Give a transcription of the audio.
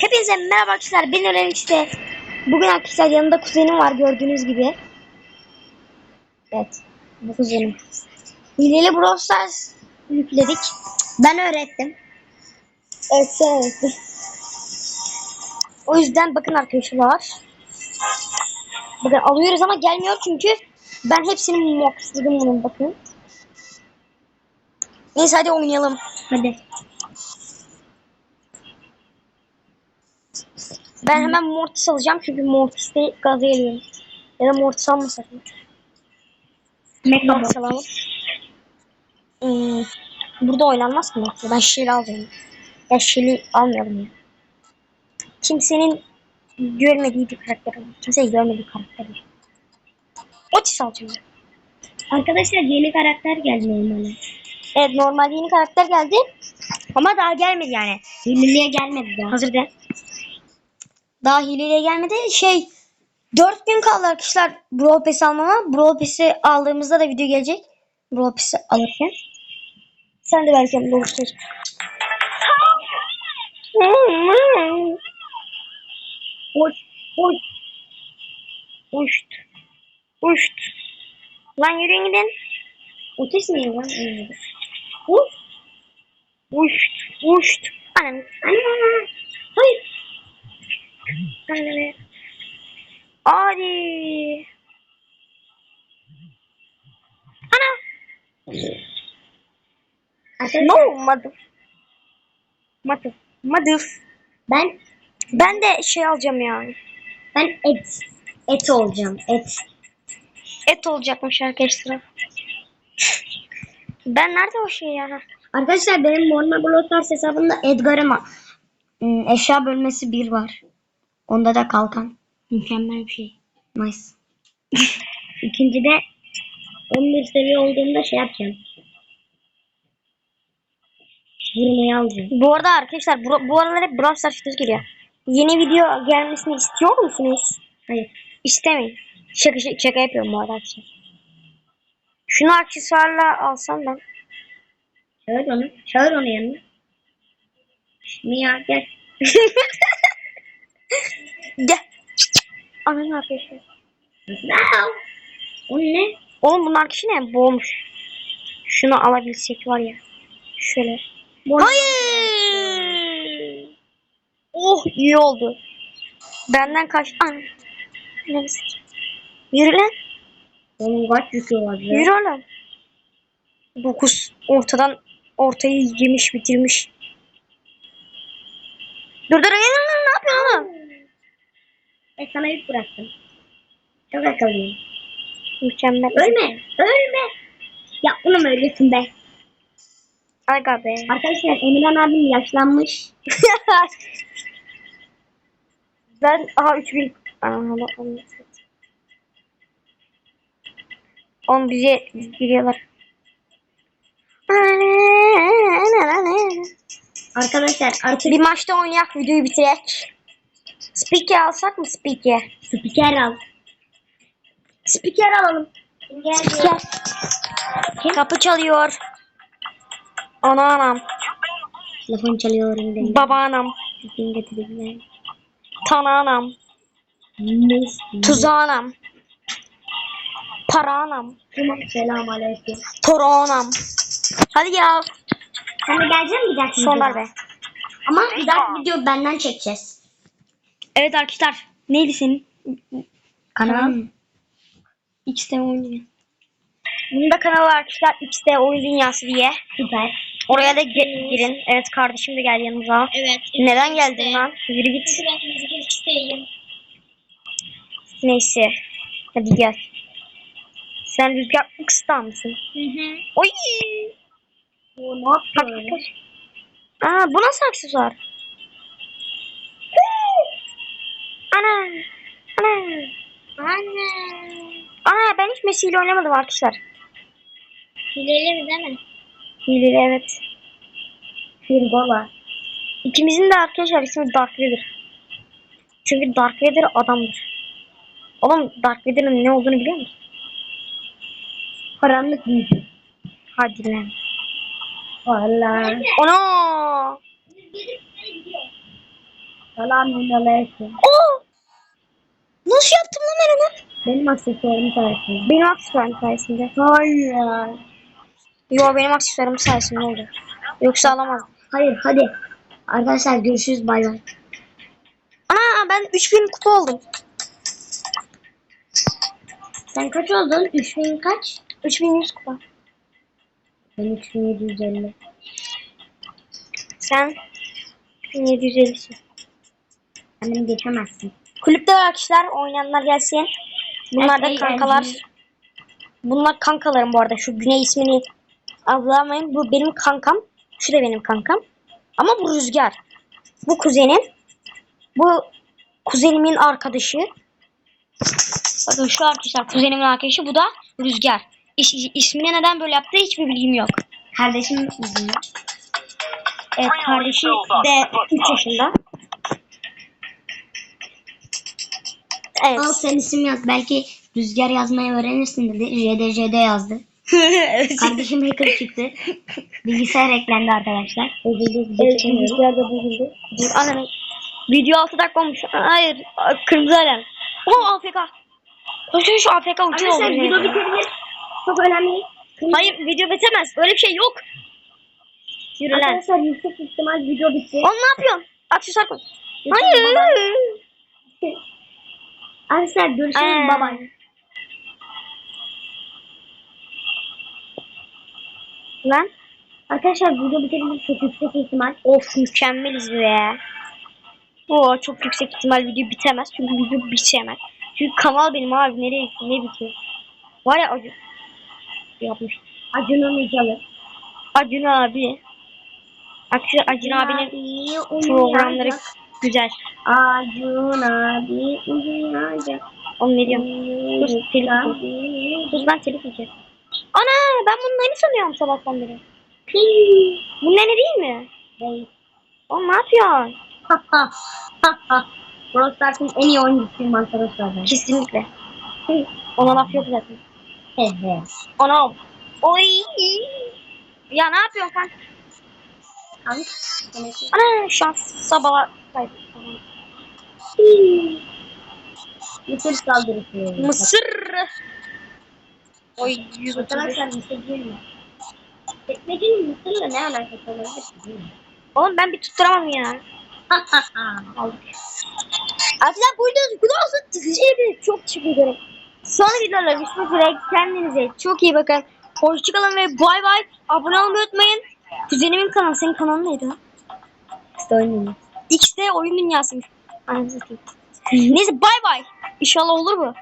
Hepinize merhaba arkadaşlar. Ben Ölen işte. Bugün arkadaşlar yanında kuzenim var gördüğünüz gibi. Evet. Bu kuzenim. Hileli Brawl Stars yükledik. Ben öğrettim. Evet sen öğrettin. O yüzden bakın arkadaşlar. Bakın alıyoruz ama gelmiyor çünkü ben hepsini moxladım bunun bakın. Neyse hadi oynayalım. Hadi. Ben hemen Mortis alacağım çünkü Mortis'te gaza geliyorum. Ya da Mortis almasak mı? Mortis alalım. Hmm, burada oynanmaz mı? Ben Shelly alacağım. Ya Shelly almayalım ya. Kimsenin görmediği bir karakter alacağım. Kimsenin görmediği karakter alacağım. Otis alacağım. ben. Arkadaşlar yeni karakter geldi normale. Evet normal yeni karakter geldi. Ama daha gelmedi yani. Hileli'ye gelmedi daha. Hazır de. Daha hileye gelmedi. Şey 4 gün kaldı arkadaşlar Brawl Pass almama. Brawl Pass'i aldığımızda da video gelecek. Brawl Pass'i alırken. Sen de belki yanımda olursun. Uç, uç. Uçt. Uçt. Lan yürüyün gidin. Otis mi lan? Uç. Uçt. Uçt. Anam. Anam. Hadi. Ana. No mother. Mother. Mother. ben Ben de şey alacağım ya. ben et et olacağım. Et. Et olacakmış arkadaşlar. Ben nerede o şey ya? Arkadaşlar benim normal Brawl Stars hesabımda Edgar'ın ım, eşya bölmesi 1 var. Onda da kalkan. Mükemmel bir şey. Nice. İkincide 11 seviye olduğumda şey yapacağım. Vurmayı alacağım. Bu arada arkadaşlar bu, bu aralar hep Brawl Stars videosu geliyor. Yeni video gelmesini istiyor musunuz? Hayır. İstemeyin. Şaka, şaka, şaka yapıyorum bu arada arkadaşlar. Şunu aksesuarla alsam ben. Çağır onu. Çağır onu yanına. Mia gel. Gel. Ananı. Wow. O ne? Oğlum bunlar kişi ne? Boğmuş. Şunu alabilsek var ya. Şöyle. Bu- Hayır. Oh iyi oldu. Benden kaç. An. Neyse. Yürü lan. Onun kaç yükü var ya? Yürü oğlum. Dokuz. Ortadan ortayı yemiş bitirmiş. Dur dur. Ne, ne yapıyorsun oğlum? E sana yük bıraktım. Çok akıllıyım. Mükemmel. Ölme. Ölme. Ya oğlum öylesin be. Aga be. Arkadaşlar Emirhan abim yaşlanmış. ben aha 3000 Aha, on- On bize giriyorlar. Arkadaşlar artık Bir maçta oynayak videoyu bitirek. Speaker alsak mı speaker? spiker al. Spiker alalım. Spiker. Kapı çalıyor. Ana anam. Telefon çalıyor. Baba anam. Tana anam. Tuza anam. Para anam. Selam aleyküm. Toro anam. Hadi ya. De gelecek misin bir dahaki videoda? Ama bir dahaki video benden çekeceğiz. Evet arkadaşlar. Neydi senin? Kanal. X'de oyun dünyası. Bunun da kanalı arkadaşlar. X'de oyun dünyası diye. Süper. Oraya da ge- girin. Evet kardeşim de geldi yanımıza. Evet. Neden geldin lan? Yürü git. Neyse. Hadi gel. Sen rüzgar kısıtlar mısın? Hı hı. Oy. O ne yapıyor? Aa bu nasıl aksesuar? Ana. Ana. Anne. Ana ben hiç Messi ile oynamadım arkadaşlar. Hileli mi değil mi? Hileli evet. Firgola. İkimizin de arkadaşlar ismi Dark Vader. Çünkü Dark Vader adamdır. Oğlum Dark Vader'ın ne olduğunu biliyor musun? Karanlık büyücü. Hadi lan. Valla. Ana! Selamünaleyküm. Oo! Nasıl yaptım lan ben onu? Benim aksesuarım sayesinde. Benim aksesuarım sayesinde. Hayır. Yo benim aksesuarım sayesinde oldu. Yoksa alamazdım. Hayır hadi. Arkadaşlar görüşürüz bay bay. Aa ben 3000 kupa oldum. Sen kaç oldun? 3000 kaç? 3100 kupa. Ben 3750. Sen 1750'sin. Sen beni geçemezsin. Kulüpte var kişiler oynayanlar gelsin. Bunlar da kankalar. Bunlar kankalarım bu arada. Şu Güney ismini avlamayın. Bu benim kankam. Şu da benim kankam. Ama bu Rüzgar. Bu kuzenim. Bu kuzenimin arkadaşı. Bakın şu arkadaşlar kuzenimin arkadaşı. Bu da Rüzgar. İs, ismini neden böyle yaptığı hiçbir bilgim yok. Kardeşim bizim. Evet kardeşi de 3 yaşında. Evet. Al sen isim yaz. Belki rüzgar yazmayı öğrenirsin dedi. JDJD yazdı. Kardeşim hacker çıktı. Bilgisayar eklendi arkadaşlar. Evet, bilgisayarda bozuldu. Dur, ananı. Video 6 dakika olmuş. Hayır, kırmızı alarm. Oh AFK. Koşun şu AFK uçuyor Arkadaşlar olur. video bitebilir. Çok önemli. Hayır, video bitemez. Öyle bir şey yok. Yürü lan. Arkadaşlar yüksek ihtimal video bitti. Oğlum ne yapıyorsun? Aksesuar koy. Hayır. Arkadaşlar görüşürüz Ee. baba. Lan. Arkadaşlar video bitebilir çok yüksek ihtimal. Of mükemmeliz be. Oo çok yüksek ihtimal video bitemez. Çünkü video bitemez. Çünkü kanal benim abi. Nereye ne bitiyor? Var ya acı. Yapmış. Acun'un Icalı. Acun abi. Acun, Acun abinin programları güzel. Acun abi. Onu ne diyorum? Dur telif yiyeceğim. Dur lan telif yiyeceğim. Ana ben bunun ne sanıyorum sabahtan beri. Bunun ne değil mi? Değil. Oğlum ne yapıyorsun? Brawl Stars'ın en iyi oyuncusuyum arkadaşlar. ben. Kesinlikle. Ona laf yok zaten. Evet. Ana. Oy. Ya ne yapıyorsun sen? Ana şans sabah. Mısır saldırısı. Mısır. Oy yüz Arkadaşlar Mısır değil mi? Tekmecinin Mısır'la ne alakası olabilir? Oğlum ben bir tutturamadım ya. Aldık. Arkadaşlar bu güzel olsun. Teşekkür Çok teşekkür ederim. Son videolarla görüşmek üzere. Kendinize çok iyi bakın. Hoşçakalın ve bay bay. Abone olmayı unutmayın. Kuzenimin kanalı. Senin kanalın neydi lan? İşte X'de oyun satayım. Neyse bay bay. İnşallah olur bu.